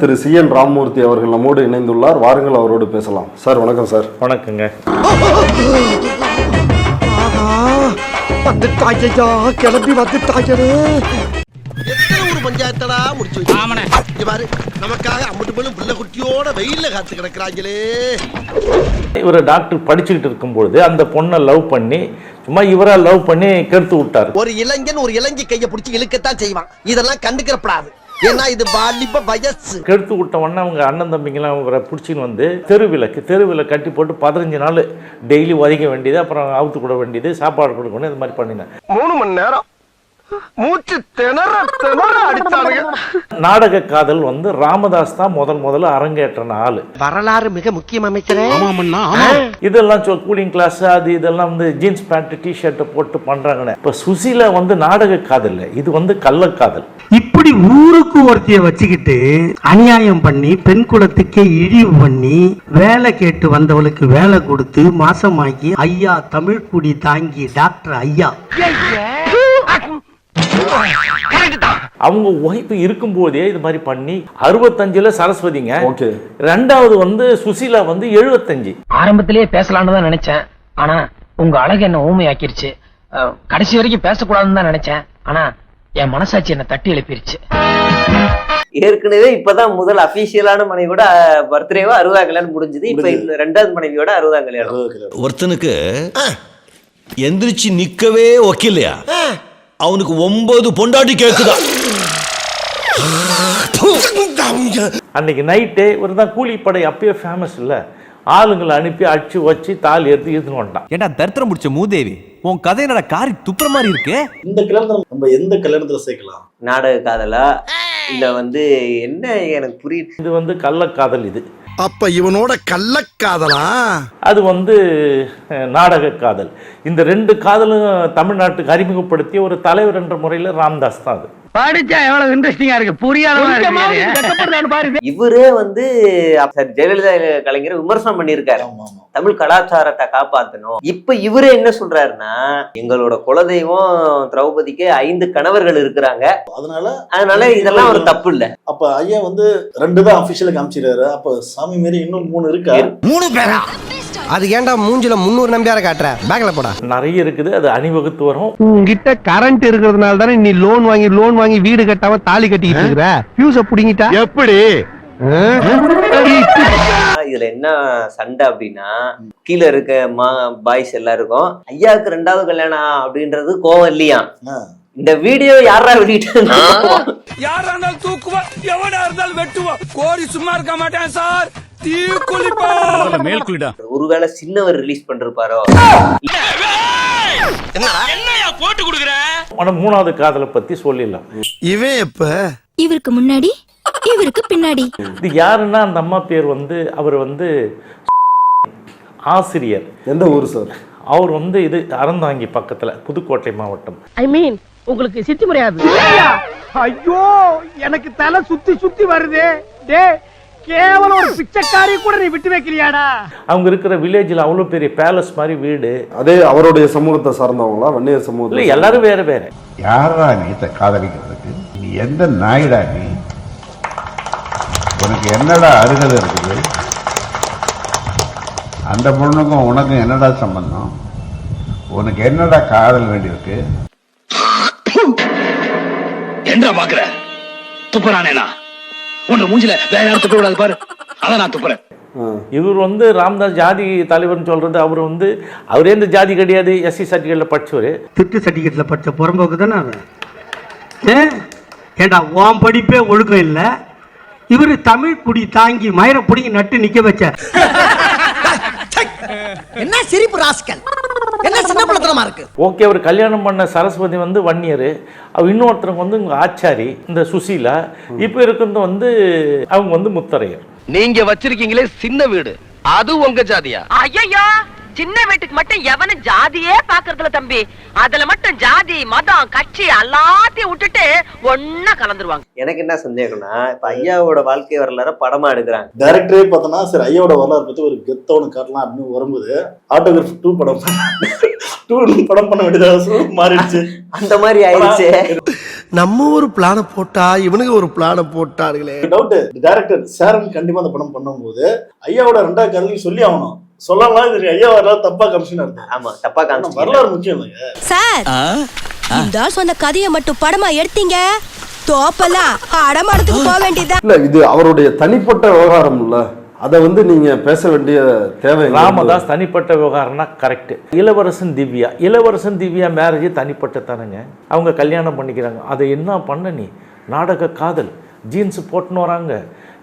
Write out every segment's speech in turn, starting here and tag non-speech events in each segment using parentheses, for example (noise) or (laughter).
திரு C N Ramamurthy அவர்கள் நம்மோடு இணைந்துள்ளார். வாருங்கள் அவரோடு பேசலாம். சார் வணக்கம் சார். வணக்கங்க. வந்துட்டாயா கிளம்பி வந்துட்டாயனே எத்தனை ஒரு பஞ்சாயத்தடா முடிச்சு வச்சு இங்க பாரு நமக்காக அம்பட்டு பெண்ணும் பிள்ளை குட்டியோட வெயில்ல காத்து கிடக்குறாங்களே. இவர் டாக்டர் படிச்சுக்கிட்டு இருக்கும்பொழுது அந்த பொண்ணை லவ் பண்ணி சும்மா இவரா லவ் பண்ணி கெடுத்து விட்டாரு. ஒரு இளைஞன் ஒரு இளைஞ கைய பிடிச்சி இழுக்கத்தான் செய்வான். இதெல்லாம் கண்டுக்கிறப்படாது. ஏன்னா இது வாலிப வயசு. கெடுத்து விட்ட உடனே அவங்க அண்ணன் தம்பிங்கெல்லாம் இவரை பிடிச்சின்னு வந்து தெருவிளக்கு தெருவில் கட்டி போட்டு பதினஞ்சு நாள் டெய்லி உதைக்க வேண்டியது அப்புறம் அவுத்து கூட வேண்டியது சாப்பாடு கொடுக்கணும் இது மாதிரி பண்ணினேன். மூணு மணி நேரம். மூச்சு திணற திணற அடிச்சானுங்க. நாடக காதல் வந்து ராமதாஸ் தான் முதல் முதல்ல அரங்கேற்றின ஆளு. வரலாறு மிக முக்கியம் அமைச்சரே. இதெல்லாம் சொ கூலிங் கிளாஸ் அது இதெல்லாம் வந்து ஜீன்ஸ் பேண்ட் டிஷர்ட்டை போட்டு பண்றாங்கன்னு இப்போ சுசீலா வந்து நாடக காதல் இல்ல, இது வந்து கள்ளக்காதல். இப்படி ஊருக்கு ஒருத்திய வச்சுக்கிட்டு அநியாயம் பண்ணி பெண் குலத்துக்கே இழிவு பண்ணி வேலை கேட்டு வந்தவளுக்கு வேலை கொடுத்து மாசமாக்கி ஐயா தமிழ் குடி தாங்கி டாக்டர் ஐயா. அவங்க ஒய்ஃப் இருக்கும்போதே இது மாதிரி பண்ணி அறுபத்தஞ்சுல சரஸ்வதிங்க. ஓகே ரெண்டாவது வந்து சுசீலா வந்து எழுபத்தஞ்சு ஆரம்பத்திலேயே பேசலாம்னு தான் நினைச்சேன். ஆனா உங்க அழகு என்ன ஊமையாக்கிருச்சு. கடைசி வரைக்கும் பேசக்கூடாதுன்னு தான் நினைச்சேன். ஆனா என் மனசாட்சி என்ன தட்டி எழுப்பிருச்சு. ஏற்கனவே இப்பதான் முதல் அபிஷியலான மனைவியோட பர்த்டேவா அறுபதாம் கல்யாணம் முடிஞ்சது. இப்ப இந்த ரெண்டாவது மனைவியோட அறுபதாம் கல்யாணம். ஒருத்தனுக்கு எந்திரிச்சு நிக்கவே ஒக்கில்லையா அவனுக்கு ஒன்பது பொண்டாட்டி கேக்குதா? அன்னைக்கு நைட்டே இவர் தான் கூலிப்படை அப்பயே ஃபேமஸ் இல்ல. ஆளுங்களை அனுப்பி அடிச்சு வச்சு தாலி எடுத்து இழுத்துன்னு வந்துட்டான். ஏண்டா தரித்திரம் முடிச்ச மூதேவி? உன் கதை என்னடா காரி துப்புற மாதிரி இருக்கு? இந்த கல்யாணத்துல நம்ம எந்த கல்யாணத்துல சேர்க்கலாம்? நாடக காதலா? இல்ல வந்து என்ன எனக்கு புரியுது? இது வந்து கள்ளக்காதல் இது. அப்ப இவனோட கள்ளக்காதலா? அது வந்து நாடக காதல். இந்த ரெண்டு காதலும் தமிழ்நாட்டுக்கு அறிமுகப்படுத்திய ஒரு தலைவர் என்ற முறையில் ராம்தாஸ் தான் அது. படிச்சா எவ்வளவு இன்ட்ரெஸ்டிங்கா இருக்கு? புரியாத இவரே வந்து ஜெயலலிதா கலைஞரை விமர்சனம் பண்ணியிருக்காரு. ஆமா தமிழ் கலாச்சாரத்தை காப்பாத்தணும். இப்ப இவரே என்ன சொல்றாருன்னா எங்களோட குலதெய்வம் திரௌபதிக்கு ஐந்து கணவர்கள் இருக்கிறாங்க. அதனால அதனால இதெல்லாம் ஒரு தப்பு இல்ல அப்ப ஐயா வந்து ரெண்டு தான் அபிஷியலா காமிச்சிருக்காரு. அப்ப சாமி மாரி இன்னும் மூணு இருக்கா? மூணு பேரா? அது ஏன்டா மூஞ்சில முன்னூறு நம்பியார காட்டுற? பேக்ல போடா. நிறைய இருக்குது அது அணிவகுத்து வரும். உங்ககிட்ட கரண்ட் இருக்கிறதுனால தானே நீ லோன் வாங்கி லோன் வாங்கி வீடு கட்டாம தாலி கட்டிக்கிட்டு இருக்கிற? பியூஸ புடிங்கிட்டா? எப்படி? இதுல என்ன சண்டை அப்படின்னா கீழே இருக்க மா பாய்ஸ் எல்லாருக்கும் ஐயாவுக்கு ரெண்டாவது கல்யாணம் அப்படின்றது கோவம் இல்லையா. இந்த வீடியோ யாரா வெளியிட்டு யாரா இருந்தாலும் தூக்குவா எவனா இருந்தாலும் வெட்டுவா. கோரி சும்மா இருக்க மாட்டேன் சார். மேல் குளிடா. ஒருவேளை சின்னவர் ரிலீஸ் பண்ணிருப்பாரோ? ஆனா மூணாவது காதலை பத்தி சொல்லிடலாம். இவன் எப்ப? இவருக்கு முன்னாடி இவருக்கு பின்னாடி. இது யாருன்னா அந்த அம்மா பேர் வந்து அவர் வந்து ஆசிரியர். எந்த ஊர் சார்? அவர் வந்து இது அறந்தாங்கி பக்கத்துல புதுக்கோட்டை மாவட்டம். ஐ மீன் உங்களுக்கு சித்தி முறையாது. ஐயோ! எனக்கு தலை சுத்தி சுத்தி வருதே. டே கேவலம் ஒரு பிச்சைக்காரி கூட நீ விட்டு வைக்கிறியாடா? அவங்க இருக்கிற வில்லேஜில் அவ்வளோ பெரிய பேலஸ் மாதிரி வீடு. அதே அவருடைய சமூகத்தை சார்ந்தவங்களா வன்னியர் இல்லை சமூகத்தை எல்லாரும் வேற வேற. யாரா நீ காதலிக்கிறதுக்கு? நீ எந்த நாயிடா நீ? உனக்கு என்னடா அருகதை இருக்குது? அந்த பொண்ணுக்கும் உனக்கும் என்னடா சம்பந்தம்? உனக்கு என்னடா காதல் வேண்டியிருக்கு? என்ன பாக்குற? துப்புறானேனா உன்னை மூஞ்சில வேற யாரும் துப்ப கூடாது பாரு. அதான் நான் துப்புறேன். இவர் வந்து ராம்தாஸ் ஜாதி தலைவர்னு சொல்றது அவர் வந்து அவரே இந்த ஜாதி கிடையாது எஸ்சி சர்டிஃபிகேட்ல படிச்சவர். திட்டு சர்டிஃபிகேட்ல படிச்ச புறம்போக்கு தானே அவன் ஏ? ஏண்டா உன் படிப்பே ஒழுக்கம் இல்லை. இவர் தமிழ் குடி தாங்கி மயிரை பிடிங்கி நட்டு நிக்க வச்ச (laughs) என்ன சிரிப்பு ராஸ்கல்? என்ன சின்ன பிள்ளைத்தனமா இருக்கு? ஓகே அவர் கல்யாணம் பண்ண சரஸ்வதி வந்து வன்னியர். அவர் இன்னொருத்தருக்கு வந்து இங்க ஆச்சாரி இந்த சுசீலா. இப்போ இருக்கிறது வந்து அவங்க வந்து முத்தரையர். நீங்க வச்சிருக்கீங்களே சின்ன வீடு. அது உங்க ஜாதியா? ஐயோ சின்ன வீட்டுக்கு மட்டும் எவனும் ஜாதியே பாக்குறதுல தம்பி. அதுல மட்டும் ஜாதி மதம் கட்சி எல்லாத்தையும் விட்டுட்டு ஒன்னா கலந்துருவாங்க. எனக்கு என்ன சந்தேகம்னா இப்ப ஐயாவோட வாழ்க்கை வரலாற படமா எடுக்கிறாங்க. டைரக்டரே பார்த்தோன்னா சரி ஐயாவோட வரலாறு பத்தி ஒரு கெத்தவனு காட்டலாம் அப்படின்னு வரும்போது ஆட்டோகிராஃப் டூ படம் டூ படம் பண்ண வேண்டியதாக மாறிடுச்சு. அந்த மாதிரி ஆயிடுச்சு. நம்ம ஒரு பிளான போட்டா இவனுங்க ஒரு பிளான போட்டானுங்களே. டவுட் டேரக்டர் சேரன் கண்டிப்பா அந்த படம் பண்ணும்போது ஐயாவோட ரெண்டாவது கதையும் சொல்லி ஆகணும். சொல்லலாம் இது ஐயா வரலாறு தப்பா கமிஷன் இருக்கு ஆமா தப்பா காமிச்சு வரலாறு முக்கியம் இல்லைங்க. சார் இந்த சொன்ன கதையை மட்டும் படமா எடுத்தீங்க? தோப்பெல்லாம் அடமாடத்துக்கு போக வேண்டியதா இல்ல இது அவருடைய தனிப்பட்ட விவகாரம் இல்ல. அதை வந்து நீங்க பேச வேண்டிய தேவை? ராமதாஸ் தனிப்பட்ட விவகாரம்னா கரெக்ட் இளவரசன் திவ்யா. இளவரசன் திவ்யா மேரேஜ் தனிப்பட்ட தானுங்க அவங்க கல்யாணம் பண்ணிக்கிறாங்க. அதை என்ன பண்ண நீ? நாடக காதல். ஜீன்ஸ் போட்டுன்னு வராங்க.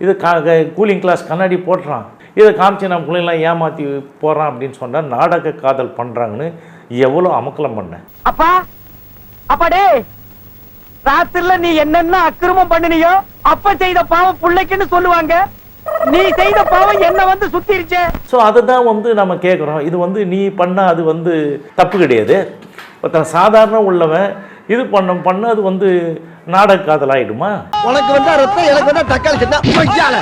இது கா கூலிங் கிளாஸ் கண்ணாடி போடுறான். இதை காமிச்சு நம்ம பிள்ளைங்களாம் ஏமாற்றி போகிறான் அப்படின்னு சொன்னால் நாடக காதல் பண்ணுறாங்கன்னு எவ்வளோ அமக்கலம் பண்ணேன் அப்பா அப்பாடே ராத்திரில நீ என்னென்ன அக்கிரமம் பண்ணினியோ அப்ப செய்த பாவம் புள்ளைக்குன்னு சொல்லுவாங்க. நீ செய்த பாவம் என்ன வந்து சுத்திருச்சே? ஸோ அதை தான் வந்து நம்ம கேட்குறோம் இது வந்து நீ பண்ண அது வந்து தப்பு கிடையாது. ஒருத்தன் சாதாரண உள்ளவன் இது பண்ண பண்ண அது வந்து நாடக காதல் ஆயிடுமா? உனக்கு வந்தா ரத்தம் எனக்கு வந்தா தக்காளி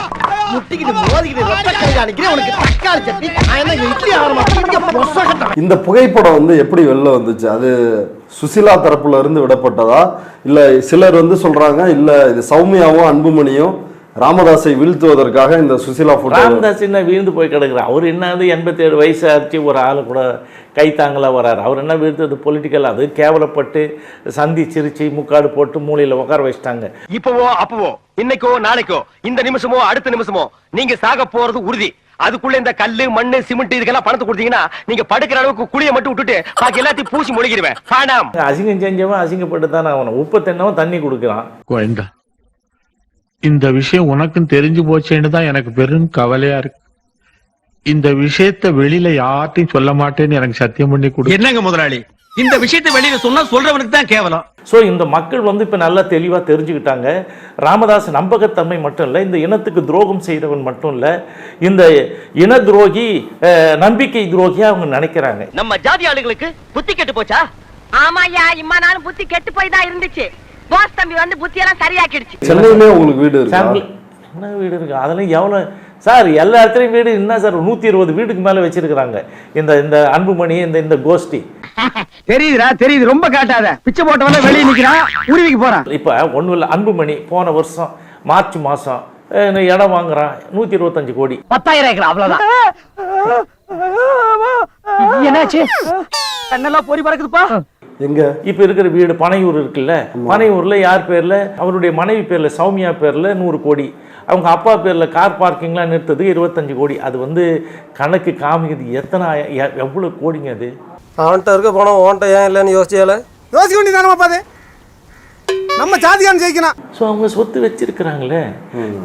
இந்த புகைப்படம் வந்து எப்படி வெளில வந்துச்சு? அது சுசிலா தரப்புல இருந்து விடப்பட்டதா? இல்ல சிலர் வந்து சொல்றாங்க இல்ல இது சௌமியாவும் அன்புமணியும் ராமதாஸை வீழ்த்துவதற்காக இந்த சுசிலா போட்டோ ராமதாஸ் என்ன வீழ்ந்து போய் கிடக்குறார் அவர் என்னது எண்பத்தேழு வயசு ஆச்சு ஒரு ஆள் கூட கைத்தாங்கலாக வராரு. அவர் என்ன வீழ்த்தது? பொலிட்டிக்கல் அது. கேவலப்பட்டு சந்தி சிரிச்சு முக்காடு போட்டு மூலையில் உட்கார வச்சிட்டாங்க. இப்பவோ அப்பவோ இன்னைக்கோ நாளைக்கோ இந்த நிமிஷமோ அடுத்த நிமிஷமோ நீங்க சாக போறது உறுதி. அதுக்குள்ள இந்த கல்லு மண்ணு சிமெண்ட் இதுக்கெல்லாம் பணத்தை கொடுத்தீங்கன்னா நீங்க படுக்கிற அளவுக்கு குழியை மட்டும் விட்டுட்டு பாக்கி எல்லாத்தையும் பூசி முழுகிடுவேன் வேணாம் அசிங்கம் செஞ்சவன் அசிங்கப்பட்டு தானே அவனை உப்பு தின்னவன் தண்ணி கொடுக்குறான். இந்த விஷயம் உனக்கும் தெரிஞ்சு போச்சேன்னு தான் எனக்கு பெரும் கவலையா இருக்கு. இந்த விஷயத்த வெளியில யார்ட்டையும் சொல்ல மாட்டேன்னு எனக்கு சத்தியம் பண்ணி கொடு. என்னங்க முதலாளி? இந்த விஷயத்தை வெளியில சொன்னா சொல்றவனுக்கு தான் கேவலம். ஸோ இந்த மக்கள் வந்து இப்போ நல்லா தெளிவாக தெரிஞ்சுக்கிட்டாங்க. ராமதாஸ் நம்பகத்தன்மை மட்டும் இல்லை இந்த இனத்துக்கு துரோகம் செய்தவன் மட்டும் இல்லை இந்த இன துரோகி நம்பிக்கை துரோகியாக அவங்க நினைக்கிறாங்க. நம்ம ஜாதி ஆளுங்களுக்கு புத்தி கெட்டு போச்சா? ஆமாயா இம்மா நாளும் புத்தி கெட்டு போய் தான் இருந்துச்சு. போஸ் தம்பி வந்து புத்தியெல்லாம் சரியாக்கிடுச்சு. சென்னையிலே உங்களுக்கு வீடு இருக்கா? சாம்பிள் என்ன வீடு இருக்கு? அதெல்லாம் எவ்வளோ? சார் எல்லா இடத்துலையும் வீடு என்ன சார்? நூற்றி இருபது வீட்டுக்கு மேலே வச்சிருக்கிறாங்க. இந்த இந்த அன்புமணி இந்த இந்த கோஷ்டி. (laughs) தெரியுதுடா தெரியுது. ரொம்ப காட்டாத. பிச்சை போட்டவன வெளியே நிக்கிறான். உருவிக்கு போறான். இப்போ ஒன்றும் இல்லை. அன்புமணி போன வருஷம் மார்ச் மாதம் இடம் வாங்குறான். நூற்றி இருபத்தஞ்சு கோடி. பத்தாயிரம் ஏக்கர் அவ்வளவுதான். (laughs) என்னாச்சு? கண்ணெல்லாம் பொறி பறக்குதுப்பா? எங்க? இப்போ இருக்கிற வீடு பனையூர் இருக்குல்ல? பனையூரில் யார் பேரில்? அவருடைய மனைவி பேரில் சௌமியா பேரில் நூறு கோடி. அவங்க அப்பா பேரில் கார் பார்க்கிங்லாம் நிறுத்தது இருபத்தஞ்சு கோடி. அது வந்து கணக்கு காமிக்குது. எத்தனை எவ்வளோ கோடிங்க அது? அவன்கிட்ட இருக்க போனோம் ஓன்ட்ட ஏன் இல்லைன்னு யோசிச்சால யோசிக்க வேண்டியதானமா பாது நம்ம ஜாதிகாரன் ஜெயிக்கணும். ஸோ அவங்க சொத்து வச்சிருக்கிறாங்களே.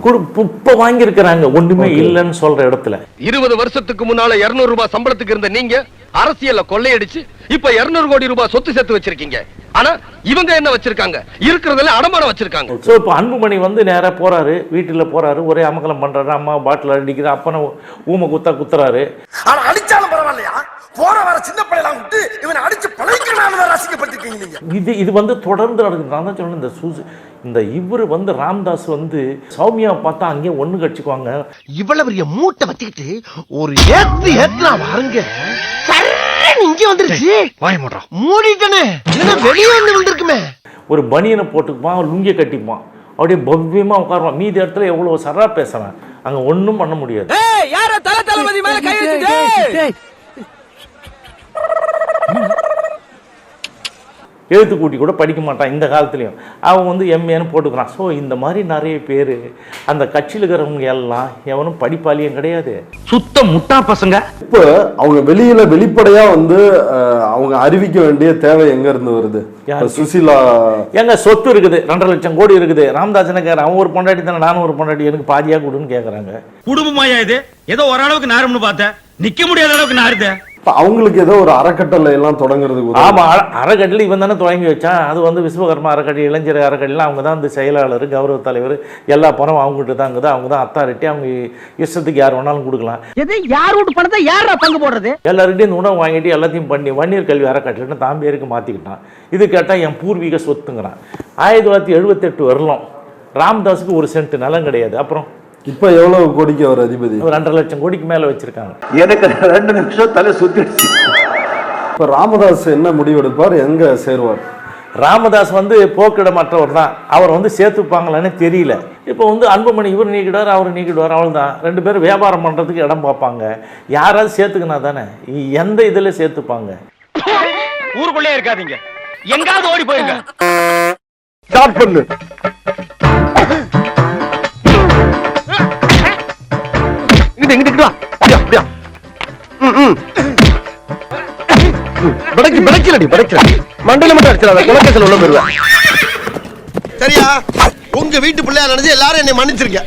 குடு இப்போ வாங்கியிருக்கிறாங்க. ஒன்றுமே இல்லைன்னு சொல்கிற இடத்துல. இருபது வருஷத்துக்கு முன்னால இருநூறு ரூபாய் சம்பளத்துக்கு இருந்த நீங்க அரசியல்ல கொள்ளையடிச்சு இப்ப இருநூறு கோடி ரூபாய் சொத்து சேர்த்து வச்சிருக்கீங்க. ஆனா இவங்க என்ன வச்சிருக்காங்க? இருக்கிறதுல அடமானம் வச்சிருக்காங்க. ஸோ இப்போ அன்புமணி வந்து நேராக போறாரு வீட்டில் போறாரு ஒரே அமகலம் பண்றாரு அம்மா பாட்டில் அடிக்கிற அப்பனை ஊமை குத்தா குத்துறாரு. ஆனா அடிச்சாலும் பரவாயில்லையா? போற வர சின்ன பிள்ளைலாம் விட்டு இவனை அடிச்சு பழகிக்கணும் ரசிக்கப்பட்டிருக்கீங்க நீங்க. இது இது வந்து தொடர்ந்து நடக்குது. நான் தான் சொன்னேன் இந்த சூசு இந்த இவர் வந்து ராம்தாஸ் வந்து சௌமியாவை பார்த்தா அங்கேயே ஒன்று கட்சிக்குவாங்க இவ்வளவு பெரிய மூட்டை வச்சுக்கிட்டு ஒரு ஏத்து ஏத்துலாம் பாருங்க இங்க வந்துருச்சு? வாய மாட்டா மூடிட்டனே. வெளியே வந்து வந்திருக்குமே ஒரு பனியனை போட்டுக்குப்பான் லுங்கியை கட்டிப்பான் அப்படியே பவ்யமாக உட்காருவான். மீதி இடத்துல எவ்வளோ சரா பேசுறான். அங்கே ஒன்றும் பண்ண முடியாது. எழுத்து கூட்டி கூட படிக்க மாட்டான் இந்த காலத்துலேயும். அவன் வந்து எம்ஏன்னு போட்டுக்கிறான். ஸோ இந்த மாதிரி நிறைய பேர் அந்த கட்சியில் இருக்கிறவங்க எல்லாம் எவனும் படிப்பாளியும் கிடையாது. சுத்த முட்டா பசங்க. இப்போ அவங்க வெளியில வெளிப்படையா வந்து அவங்க அறிவிக்க வேண்டிய தேவை எங்க இருந்து வருது? சுசிலா எங்க சொத்து இருக்குது. ரெண்டரை லட்சம் கோடி இருக்குது. ராமதாசனை கேட்குறேன் அவன் ஒரு பொண்டாட்டி தானே நானும் ஒரு பொண்டாட்டி. எனக்கு பாதியா கொடுன்னு கேட்குறாங்க குடும்பமாயா இது? ஏதோ ஓரளவுக்கு நாரும்னு பார்த்தேன் நிக்க முடியாத அளவுக்கு நாருது. இப்ப அவங்களுக்கு ஏதோ ஒரு அறக்கட்டளை எல்லாம் தொடங்குறதுக்கு உதவி. ஆமா அற- அறக்கட்டளை இவன் தானே தொடங்கி வச்சான். அது வந்து விஸ்வகர்மா அறக்கட்டளை இளைஞர் அறக்கட்டளைலாம் அவங்க தான் இந்த செயலாளர் கௌரவ தலைவர். எல்லா பணம் அவங்ககிட்ட தான் இருக்குது. அவங்க தான் அத்தாரிட்டி அவங்க இஷ்டத்துக்கு யார் வேணாலும் கொடுக்கலாம். எது யார் வீட்டு பணத்தை யாரா பங்கு போடுறது? எல்லார்கிட்டையும் இந்த உணவு வாங்கிட்டு எல்லாத்தையும் பண்ணி வன்னியர் கல்வி அறக்கட்டளைன்னு தான் பேருக்கு மாற்றிக்கிட்டான் இது கேட்டால் என் பூர்வீக சொத்துங்கிறான். ஆயிரத்தி தொள்ளாயிரத்தி எழுபத்தெட்டு வரலாம். ராம்தாஸுக்கு ஒரு சென்ட் நிலம் கிடையாது. அப்புறம்? இப்ப எவ்வளவு கோடிக்கு அவர் அதிபதி? ஒரு ரெண்டரை லட்சம் கோடிக்கு மேலே வச்சிருக்காங்க. எனக்கு ரெண்டு நிமிஷம் தலை சுத்திடுச்சு. இப்ப ராமதாஸ் என்ன முடிவெடுப்பார்? எங்க சேருவார்? ராமதாஸ் வந்து போக்கிடமற்றவர் தான். அவர் வந்து சேர்த்துப்பாங்களான்னு தெரியல. இப்போ வந்து அன்புமணி இவர் நீக்கிடுவார் அவர் நீக்கிடுவார் அவ்வளோதான் ரெண்டு பேரும் வியாபாரம் பண்ணுறதுக்கு இடம் பார்ப்பாங்க. யாராவது சேர்த்துக்கினா தானே? எந்த இதில் சேர்த்துப்பாங்க? ஊருக்குள்ளே இருக்காதீங்க. எங்காவது ஓடி போயிருங்க. ஸ்டார்ட் பண்ணு. இங்கிட்டு இங்கிட்டு வா. அப்படியா அப்படியா. ம், ம். ம், பிடைக்கு பிடைக்கலடி பிடைக்கல மண்டையில மட்டும் அடிச்சிடாத குலக்கேசல் உள்ள போயிருவேன். சரியா? உங்க வீட்டு பிள்ளையா நினைச்சு எல்லாரும் என்னை மன்னிச்சிருக்க